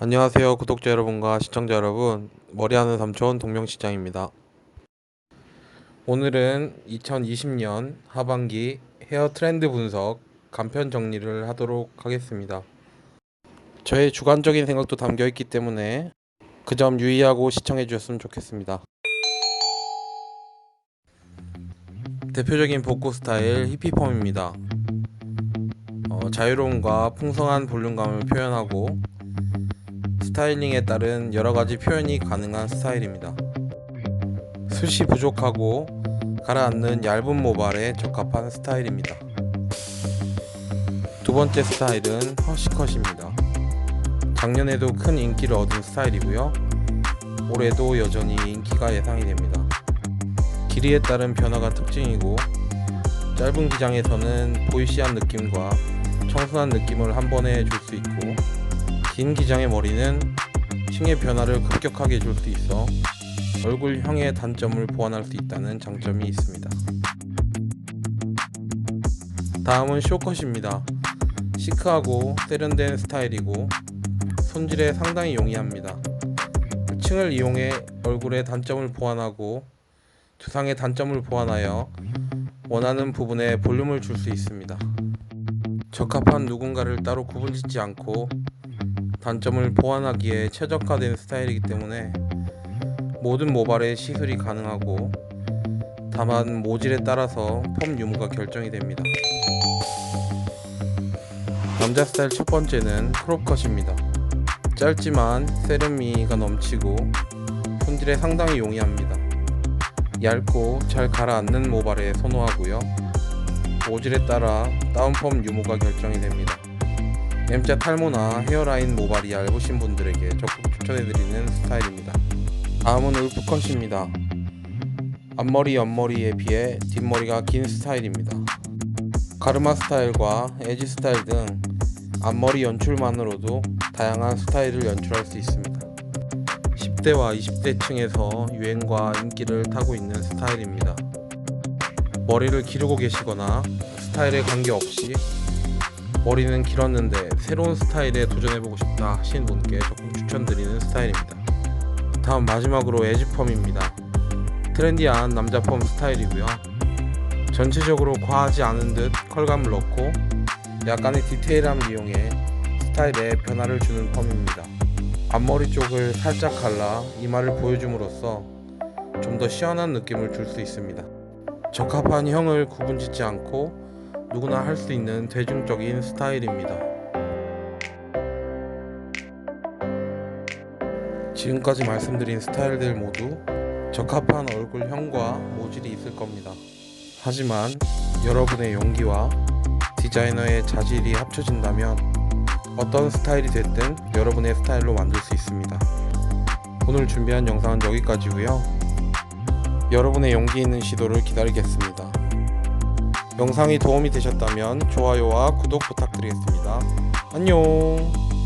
안녕하세요 구독자 여러분과 시청자 여러분. 머리하는 삼촌 동명시장입니다. 오늘은 2020년 하반기 헤어 트렌드 분석 간편 정리를 하도록 하겠습니다. 저의 주관적인 생각도 담겨 있기 때문에 그 점 유의하고 시청해 주셨으면 좋겠습니다. 대표적인 복고 스타일 히피펌입니다. 어, 자유로움과 풍성한 볼륨감을 표현하고 스타일링에 따른 여러가지 표현이 가능한 스타일입니다. 숱이 부족하고 가라앉는 얇은 모발에 적합한 스타일입니다. 두 번째 스타일은 허시컷입니다. 작년에도 큰 인기를 얻은 스타일이고요. 올해도 여전히 인기가 예상이 됩니다. 길이에 따른 변화가 특징이고 짧은 기장에서는 보이시한 느낌과 청순한 느낌을 한 번에 줄 수 있고 긴 기장의 머리는 층의 변화를 급격하게 줄수 있어 얼굴형의 단점을 보완할 수 있다는 장점이 있습니다. 다음은 쇼컷입니다. 시크하고 세련된 스타일이고 손질에 상당히 용이합니다. 층을 이용해 얼굴의 단점을 보완하고 두상의 단점을 보완하여 원하는 부분에 볼륨을 줄 수 있습니다. 적합한 누군가를 따로 구분짓지 않고 단점을 보완하기에 최적화된 스타일이기 때문에 모든 모발에 시술이 가능하고 다만 모질에 따라서 펌 유무가 결정이 됩니다. 남자 스타일 첫 번째는 크롭컷입니다. 짧지만 세련미가 넘치고 손질에 상당히 용이합니다. 얇고 잘 가라앉는 모발에 선호하고요. 모질에 따라 다운펌 유무가 결정이 됩니다. M자 탈모나 헤어라인 모발이 얇으신 분들에게 적극 추천해드리는 스타일입니다. 다음은 울프컷입니다. 앞머리 옆머리에 비해 뒷머리가 긴 스타일입니다. 가르마 스타일과 에지 스타일 등 앞머리 연출만으로도 다양한 스타일을 연출할 수 있습니다. 10대와 20대 층에서 유행과 인기를 타고 있는 스타일입니다. 머리를 기르고 계시거나 스타일에 관계없이 머리는 길었는데 새로운 스타일에 도전해보고 싶다 하신 분께 적극 추천드리는 스타일입니다. 다음 마지막으로 에지펌입니다. 트렌디한 남자 펌 스타일이고요. 전체적으로 과하지 않은 듯 컬감을 넣고 약간의 디테일함을 이용해 스타일에 변화를 주는 펌입니다. 앞머리 쪽을 살짝 갈라 이마를 보여줌으로써 좀 더 시원한 느낌을 줄 수 있습니다. 적합한 형을 구분짓지 않고 누구나 할 수 있는 대중적인 스타일입니다. 지금까지 말씀드린 스타일들 모두 적합한 얼굴형과 모질이 있을 겁니다. 하지만 여러분의 용기와 디자이너의 자질이 합쳐진다면 어떤 스타일이 됐든 여러분의 스타일로 만들 수 있습니다. 오늘 준비한 영상은 여기까지고요. 여러분의 용기 있는 시도를 기다리겠습니다. 영상이 도움이 되셨다면 좋아요와 구독 부탁드리겠습니다. 안녕!